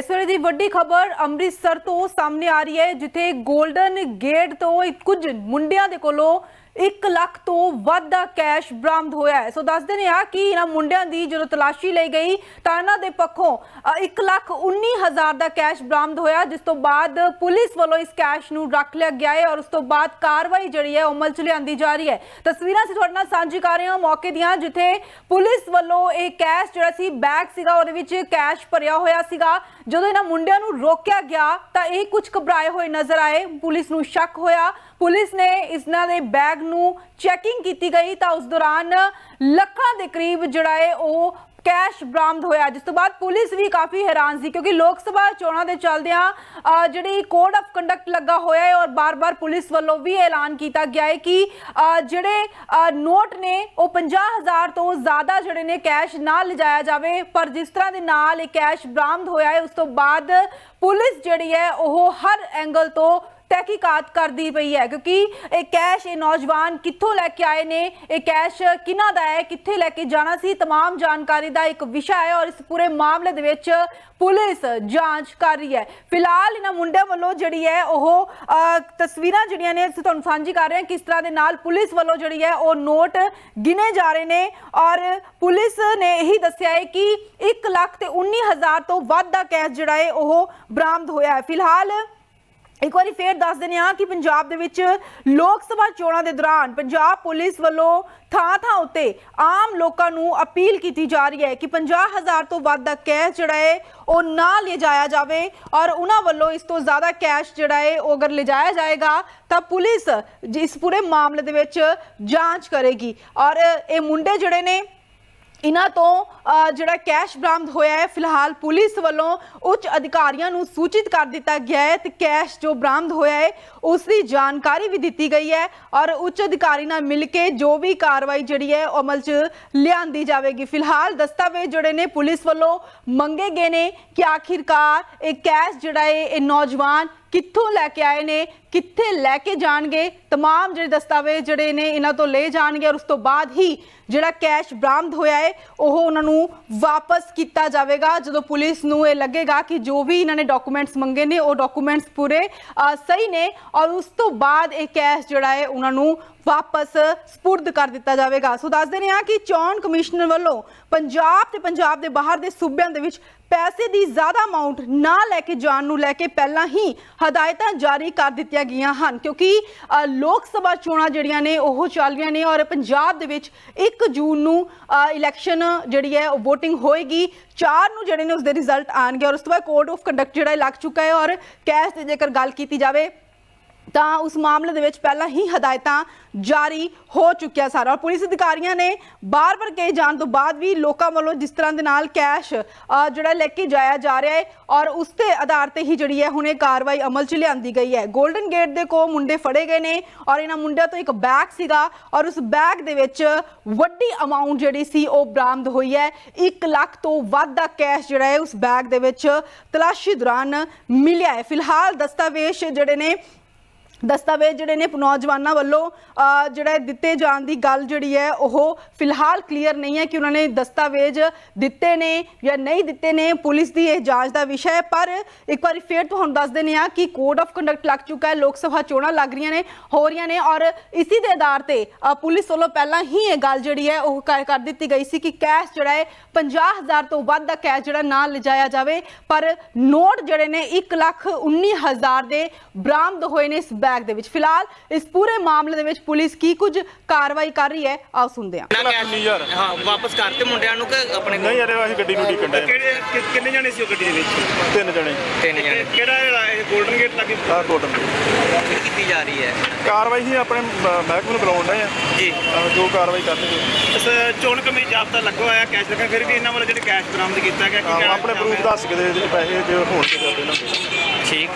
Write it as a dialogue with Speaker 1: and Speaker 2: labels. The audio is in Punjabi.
Speaker 1: ਇਸ ਵੇਲੇ ਦੀ ਵੱਡੀ ਖਬਰ ਅੰਮ੍ਰਿਤਸਰ ਤੋਂ ਸਾਹਮਣੇ ਆ ਰਹੀ ਹੈ, ਜਿੱਥੇ 골ਡਨ ਗੇਟ ਤੋਂ ਇੱਕ ਕੁਝ ਮੁੰਡਿਆਂ ਦੇ ਕੋਲੋਂ 1 ਲੱਖ ਤੋਂ ਵੱਧ ਦਾ ਕੈਸ਼ ਬਰਾਮਦ ਹੋਇਆ ਹੈ। ਸੋ ਦੱਸਦੇ ਨੇ ਆ ਕਿ ਇਹਨਾਂ ਮੁੰਡਿਆਂ ਦੀ ਜਦੋਂ ਤਲਾਸ਼ੀ ਲਈ ਗਈ, ਤਾਂ ਇਹਨਾਂ ਦੇ ਪੱਖੋਂ 1 ਲੱਖ 19 ਹਜ਼ਾਰ ਦਾ ਕੈਸ਼ ਬਰਾਮਦ ਹੋਇਆ, ਜਿਸ ਤੋਂ ਬਾਅਦ ਪੁਲਿਸ ਵੱਲੋਂ ਇਸ ਕੈਸ਼ ਨੂੰ ਰੱਖ ਲਿਆ ਗਿਆ ਹੈ ਔਰ ਉਸ ਤੋਂ ਬਾਅਦ ਕਾਰਵਾਈ ਜਿਹੜੀ ਹੈ ਅਮਲ ਚ ਲਿਆਂਦੀ ਜਾ ਰਹੀ ਹੈ। ਤਸਵੀਰਾਂ ਅਸੀਂ ਤੁਹਾਡੇ ਨਾਲ ਸਾਂਝੀ ਕਰ ਰਹੇ ਹਾਂ ਮੌਕੇ ਦੀਆਂ, ਜਿੱਥੇ ਪੁਲਿਸ ਵੱਲੋਂ ਇਹ ਕੈਸ਼ ਜਿਹੜਾ ਸੀ, ਬੈਗ ਸੀਗਾ, ਉਹਦੇ ਵਿੱਚ ਕੈਸ਼ ਭਰਿਆ ਹੋਇਆ ਸੀਗਾ। ਜਦੋਂ ਇਹਨਾਂ ਮੁੰਡਿਆਂ ਨੂੰ ਰੋਕਿਆ ਗਿਆ, ਤਾਂ ਇਹ ਕੁਝ ਘਬਰਾਏ ਹੋਏ ਨਜ਼ਰ ਆਏ। ਪੁਲਿਸ ਨੂੰ ਸ਼ੱਕ ਹੋਇਆ। ਪੁਲਿਸ ਨੇ ਇਸਨਾਂ ਦੇ ਬੈਗ ਨੂੰ ਚੈਕਿੰਗ ਕੀਤੀ ਗਈ ਤਾਂ ਉਸ ਦੌਰਾਨ ਲੱਖਾਂ ਦੇ ਕਰੀਬ ਜਿਹੜਾ ਹੈ ਉਹ ਕੈਸ਼ ਬਰਾਮਦ ਹੋਇਆ। ਜਿਸ ਤੋਂ ਬਾਅਦ ਪੁਲਿਸ ਵੀ ਕਾਫੀ ਹੈਰਾਨ ਸੀ ਕਿਉਂਕਿ ਲੋਕ ਸਭਾ ਚੋਣਾਂ ਦੇ ਚੱਲਦਿਆਂ ਜਿਹੜੀ ਕੋਡ ਆਫ ਕੰਡਕਟ ਲੱਗਾ ਹੋਇਆ ਹੈ ਔਰ ਬਾਰ-ਬਾਰ ਪੁਲਿਸ ਵੱਲੋਂ ਵੀ ਐਲਾਨ ਕੀਤਾ ਗਿਆ ਹੈ ਕਿ ਜਿਹੜੇ ਨੋਟ ਨੇ ਉਹ 50000 ਤੋਂ ਜ਼ਿਆਦਾ ਜਿਹੜੇ ਨੇ ਕੈਸ਼ ਨਾ ਲਿਜਾਇਆ ਜਾਵੇ, ਪਰ ਜਿਸ ਤਰ੍ਹਾਂ ਦੇ ਨਾਲ ਇਹ ਕੈਸ਼ ਬਰਾਮਦ ਹੋਇਆ ਹੈ, ਉਸ ਤੋਂ ਬਾਅਦ ਪੁਲਿਸ ਜਿਹੜੀ ਹੈ ਉਹ ਹਰ ਐਂਗਲ ਤੋਂ ਤਹਿਕੀਕਾਤ ਕਰਦੀ ਪਈ ਹੈ ਕਿਉਂਕਿ ਇਹ ਕੈਸ਼ ਇਹ ਨੌਜਵਾਨ ਕਿੱਥੋਂ ਲੈ ਕੇ ਆਏ ਨੇ ਇਹ ਕੈਸ਼ ਕਿਹਨਾਂ ਦਾ ਹੈ ਕਿੱਥੇ ਲੈ ਕੇ ਜਾਣਾ ਸੀ तमाम ਜਾਣਕਾਰੀ ਦਾ ਇੱਕ ਵਿਸ਼ਾ ਹੈ ਔਰ ਇਸ ਪੂਰੇ ਮਾਮਲੇ ਦੇ ਵਿੱਚ ਪੁਲਿਸ ਜਾਂਚ ਕਰ ਰਹੀ ਹੈ ਫਿਲਹਾਲ ਇਹਨਾਂ ਮੁੰਡਿਆਂ ਵੱਲੋਂ ਜਿਹੜੀ ਹੈ ਉਹ ਅ, ਤਸਵੀਰਾਂ ਜਿਹੜੀਆਂ ਨੇ ਅਸੀਂ ਤੁਹਾਨੂੰ ਸਾਂਝੀ ਕਰ ਰਹੇ ਹਾਂ ਕਿਸ ਤਰ੍ਹਾਂ ਦੇ ਨਾਲ ਪੁਲਿਸ ਵੱਲੋਂ ਜਿਹੜੀ ਹੈ ਉਹ ਨੋਟ ਗਿਣੇ ਜਾ ਰਹੇ ਨੇ ਔਰ ਪੁਲਿਸ ਨੇ ਇਹੀ ਦੱਸਿਆ ਹੈ ਕਿ 1 ਲੱਖ ਤੇ 19 ਹਜ਼ਾਰ ਤੋਂ ਵੱਧ ਦਾ ਕੈਸ਼ ਜਿਹੜਾ ਹੈ ਉਹ ਬਰਾਮਦ ਹੋਇਆ ਹੈ ਫਿਲਹਾਲ ਇੱਕ ਵਾਰੀ ਫੇਰ ਦੱਸ ਦਿੰਦੇ ਹਾਂ ਕਿ ਪੰਜਾਬ ਦੇ ਵਿੱਚ ਲੋਕ ਸਭਾ ਚੋਣਾਂ ਦੇ ਦੌਰਾਨ ਪੰਜਾਬ ਪੁਲਿਸ ਵੱਲੋਂ ਥਾਂ ਥਾਂ ਉੱਤੇ ਆਮ ਲੋਕਾਂ ਨੂੰ ਅਪੀਲ ਕੀਤੀ ਜਾ ਰਹੀ ਹੈ ਕਿ 50000 ਤੋਂ ਵੱਧ ਦਾ ਕੈਸ਼ ਜਿਹੜਾ ਹੈ, ਉਹ ਨਾ ਲਿਜਾਇਆ ਜਾਵੇ ਔਰ ਉਹਨਾਂ ਵੱਲੋਂ ਇਸ ਤੋਂ ਜ਼ਿਆਦਾ ਕੈਸ਼ ਜਿਹੜਾ ਹੈ, ਉਹ ਅਗਰ ਲਿਜਾਇਆ ਜਾਏਗਾ ਤਾਂ ਪੁਲਿਸ ਇਸ ਪੂਰੇ ਮਾਮਲੇ ਦੇ ਵਿੱਚ ਜਾਂਚ ਕਰੇਗੀ ਔਰ ਇਹ ਮੁੰਡੇ ਜਿਹੜੇ ਨੇ ਇਹਨਾਂ ਤੋਂ ਜਿਹੜਾ ਕੈਸ਼ ਬਰਾਮਦ ਹੋਇਆ ਹੈ, ਫਿਲਹਾਲ ਪੁਲਿਸ ਵੱਲੋਂ ਉੱਚ ਅਧਿਕਾਰੀਆਂ ਨੂੰ ਸੂਚਿਤ ਕਰ ਦਿੱਤਾ ਗਿਆ ਹੈ ਤੇ ਕੈਸ਼ ਜੋ ਬਰਾਮਦ ਹੋਇਆ ਹੈ ਉਸ ਦੀ ਜਾਣਕਾਰੀ ਵੀ ਦਿੱਤੀ ਗਈ ਹੈ ਔਰ ਉੱਚ ਅਧਿਕਾਰੀ ਨਾਲ ਮਿਲ ਕੇ ਜੋ ਵੀ ਕਾਰਵਾਈ ਜਿਹੜੀ ਹੈ, ਉਹ ਅਮਲ 'ਚ ਲਿਆਂਦੀ ਜਾਵੇਗੀ। ਫਿਲਹਾਲ ਦਸਤਾਵੇਜ਼ ਜਿਹੜੇ ਨੇ, ਪੁਲਿਸ ਵੱਲੋਂ ਮੰਗੇ ਗਏ ਨੇ ਕਿ ਆਖਿਰਕਾਰ ਇਹ ਕੈਸ਼ ਜਿਹੜਾ ਹੈ, ਇਹ ਨੌਜਵਾਨ ਕਿੱਥੋਂ ਲੈ ਕੇ ਆਏ ਨੇ ਕਿੱਥੇ ਲੈ ਕੇ ਜਾਣਗੇ तमाम ਜਿਹੜੇ ਦਸਤਾਵੇਜ਼ ਜਿਹੜੇ ਨੇ ਇਹਨਾਂ ਤੋਂ ਲਏ ਜਾਣਗੇ ਔਰ ਉਸ ਤੋਂ ਬਾਅਦ ਹੀ ਜਿਹੜਾ ਕੈਸ਼ ਬਰਾਮਦ ਹੋਇਆ ਹੈ ਉਹ ਉਹਨਾਂ ਨੂੰ ਵਾਪਸ ਕੀਤਾ ਜਾਵੇਗਾ ਜਦੋਂ ਪੁਲਿਸ ਨੂੰ ਇਹ ਲੱਗੇਗਾ ਕਿ ਜੋ ਵੀ ਇਹਨਾਂ ਨੇ ਡਾਕੂਮੈਂਟਸ ਮੰਗੇ ਨੇ ਉਹ ਡਾਕੂਮੈਂਟਸ ਪੂਰੇ ਅ, ਸਹੀ ਨੇ ਔਰ ਉਸ ਤੋਂ ਬਾਅਦ ਇਹ ਕੈਸ਼ ਜਿਹੜਾ ਹੈ ਉਹਨਾਂ ਨੂੰ ਵਾਪਸ ਸਪੁਰਦ ਕਰ ਦਿੱਤਾ ਜਾਵੇਗਾ। ਸੋ ਦੱਸ ਦਿੰਦੇ ਹਾਂ ਕਿ ਚੋਣ ਕਮਿਸ਼ਨਰ ਵੱਲੋਂ ਪੰਜਾਬ ਤੇ ਪੰਜਾਬ ਦੇ ਬਾਹਰ ਦੇ ਸੂਬਿਆਂ ਦੇ ਵਿੱਚ ਪੈਸੇ ਦੀ ਜ਼ਿਆਦਾ ਅਮਾਉਂਟ ਨਾ ਲੈ ਕੇ ਜਾਣ ਨੂੰ ਲੈ ਕੇ ਪਹਿਲਾਂ ਹੀ ਹਦਾਇਤਾਂ ਜਾਰੀ ਕਰ ਦਿੱਤੀਆਂ ਗਈਆਂ ਹਨ। ਕਿਉਂਕਿ ਲੋਕ ਸਭਾ ਚੋਣਾਂ ਜਿਹੜੀਆਂ ਨੇ, ਉਹ ਚੱਲ ਰਹੀਆਂ ਨੇ ਔਰ ਪੰਜਾਬ ਦੇ ਵਿੱਚ 1 ਜੂਨ ਨੂੰ ਇਲੈਕਸ਼ਨ ਜਿਹੜੀ ਹੈ, ਉਹ VOTING ਹੋਏਗੀ। 4 ਨੂੰ ਜਿਹੜੇ ਨੇ ਉਸ ਦੇ ਰਿਜ਼ਲਟ ਆਣਗੇ ਔਰ ਉਸ ਤੋਂ ਬਾਅਦ ਕੋਡ ਆਫ ਕੰਡਕਟ ਜਿਹੜਾ ਲੱਗ ਚੁੱਕਾ ਹੈ ਔਰ ਕੈਸ਼ ਦੀ ਜੇਕਰ ਗੱਲ ਕੀਤੀ ਜਾਵੇ ਤਾਂ ਉਸ ਮਾਮਲੇ ਦੇ ਵਿੱਚ ਪਹਿਲਾਂ ਹੀ ਹਦਾਇਤਾਂ ਜਾਰੀ ਹੋ ਚੁੱਕਿਆ ਸਾਰਾ ਔਰ ਪੁਲਿਸ ਅਧਿਕਾਰੀਆਂ ਨੇ ਬਾਰ-ਬਾਰ ਕਹੇ ਜਾਣ ਤੋਂ ਬਾਅਦ ਵੀ ਲੋਕਾਂ ਵੱਲੋਂ ਜਿਸ ਤਰ੍ਹਾਂ ਦੇ ਨਾਲ ਕੈਸ਼ ਜਿਹੜਾ ਲੈ ਕੇ ਜਾਇਆ ਜਾ ਰਿਹਾ ਹੈ ਔਰ ਉਸ ਦੇ ਆਧਾਰ ਤੇ ਹੀ ਜਿਹੜੀ ਹੈ ਹੁਣ ਇਹ ਕਾਰਵਾਈ ਅਮਲ 'ਚ ਲਿਆਂਦੀ ਗਈ ਹੈ। 골ਡਨ ਗੇਟ ਦੇ ਕੋ ਮੁੰਡੇ ਫੜੇ ਗਏ ਨੇ ਔਰ ਇਹਨਾਂ ਮੁੰਡਿਆਂ ਤੋਂ ਇੱਕ ਬੈਗ ਸੀਗਾ ਔਰ ਉਸ ਬੈਗ ਦੇ ਵਿੱਚ ਵੱਡੀ ਅਮਾਉਂਟ ਜਿਹੜੀ ਸੀ ਉਹ ਬਰਾਮਦ ਹੋਈ ਹੈ। 1 ਲੱਖ ਤੋਂ ਵੱਧ ਦਾ ਕੈਸ਼ ਜਿਹੜਾ ਹੈ ਉਸ ਬੈਗ ਦੇ ਵਿੱਚ ਤਲਾਸ਼ੀ ਦੌਰਾਨ ਮਿਲਿਆ ਹੈ। ਫਿਲਹਾਲ ਦਸਤਾਵੇਜ਼ ਜਿਹੜੇ ਨੇ ਦਸਤਾਵੇਜ਼ ਜਿਹੜੇ ਨੇ ਨੌਜਵਾਨਾਂ ਵੱਲੋਂ ਜਿਹੜਾ ਦਿੱਤੇ ਜਾਣ ਦੀ ਗੱਲ ਜਿਹੜੀ ਹੈ, ਉਹ ਫਿਲਹਾਲ ਕਲੀਅਰ ਨਹੀਂ ਹੈ ਕਿ ਉਹਨਾਂ ਨੇ ਦਸਤਾਵੇਜ਼ ਦਿੱਤੇ ਨੇ ਜਾਂ ਨਹੀਂ ਦਿੱਤੇ ਨੇ। ਪੁਲਿਸ ਦੀ ਇਹ ਜਾਂਚ ਦਾ ਵਿਸ਼ਾ ਹੈ, ਪਰ ਇੱਕ ਵਾਰੀ ਫੇਰ ਤੁਹਾਨੂੰ ਦੱਸ ਦਿੰਦੇ ਆ ਕਿ ਕੋਡ ਆਫ ਕੰਡਕਟ ਲੱਗ ਚੁੱਕਾ ਹੈ, ਲੋਕ ਸਭਾ ਚੋਣਾਂ ਲੱਗ ਰਹੀਆਂ ਨੇ, ਹੋ ਰਹੀਆਂ ਨੇ ਔਰ ਇਸੇ ਦੇ ਆਧਾਰ ਤੇ ਪੁਲਿਸ ਵੱਲੋਂ ਪਹਿਲਾਂ ਹੀ ਇਹ ਗੱਲ ਜਿਹੜੀ ਹੈ, ਉਹ ਕਰ ਕਰ ਦਿੱਤੀ ਗਈ ਸੀ ਕਿ ਕੈਸ਼ ਜਿਹੜਾ ਹੈ 50000 ਤੋਂ ਵੱਧ ਦਾ ਕੈਸ਼ ਜਿਹੜਾ ਨਾ ਲਿਜਾਇਆ ਜਾਵੇ। ਪਰ ਨੋਟ ਜਿਹੜੇ ਨੇ 1 ਲੱਖ 19 ਹਜ਼ਾਰ ਦੇ ਬਰਾਮਦ ਹੋਏ ਨੇ ਇਸ ਬੈਗ ਦੇ ਵਿੱਚ। ਫਿਲਹਾਲ ਇਸ ਪੂਰੇ ਮਾਮਲੇ ਦੇ ਵਿੱਚ ਪੁਲਿਸ ਕੀ ਕੁਝ ਕਾਰਵਾਈ ਕਰ ਰਹੀ ਹੈ ਆਓ ਸੁਣਦੇ ਹਾਂ।
Speaker 2: ਵਾਪਸ ਕਰਤੇ ਮੁੰਡਿਆਂ ਨੂੰ ਕਿ ਆਪਣੇ ਕੋਲ
Speaker 3: ਨਹੀਂ ਯਾਰ ਅਸੀਂ ਗੱਡੀ ਨੂੰ ਡੀਕਣ ਦੇ
Speaker 4: ਕਿਹੜੇ ਕਿ- ਕਿੰਨੇ ਜਾਣੇ ਸੀ ਉਹ ਗੱਡੀ ਦੇ ਵਿੱਚ?
Speaker 3: ਤਿੰਨ ਜਣੇ।
Speaker 2: ਤਿੰਨ ਜਣੇ।
Speaker 4: ਕਿਹੜਾ ਜਿਹੜਾ ਇਹ 골ਡਨ ਗੇਟ ਲੱਗੇ
Speaker 3: ਆਹ ਕੋਟਨ
Speaker 2: ਕੀ ਕੀਤੀ ਜਾ ਰਹੀ ਹੈ।
Speaker 3: ਕਾਰਵਾਈ ਹੀ ਆਪਣੇ ਮਹਿਕਮੇ ਨੂੰ ਬੁਲਾਉਣ ਡਏ ਆ।
Speaker 2: ਜੀ।
Speaker 3: ਜੋ ਕਾਰਵਾਈ ਕਰਨਗੇ
Speaker 4: ਇਸ ਚੋਣ ਕਮੇਟੀ ਜਾਬਤਾ ਲੱਗਾ ਹੋਇਆ ਕੈਸ਼ ਲੱਗਾ ਫਿਰ ਵੀ ਇਹਨਾਂ ਵੱਲੋਂ ਜਿਹੜੇ ਕੈਸ਼ ਬਰਾਮਦ ਕੀਤਾ ਗਿਆ ਕੀ ਕਹਿਣਾ
Speaker 3: ਆਪਣੇ
Speaker 4: ਚਾਹੁੰਦੇ
Speaker 3: ਪ੍ਰੂਫ ਦੱਸ ਕੇ ਦੇ ਦੇ ਪੈਸੇ ਜੇ ਹੋਣ ਤੇ ਦੇ ਦੇਣਾ
Speaker 2: ਠੀਕ।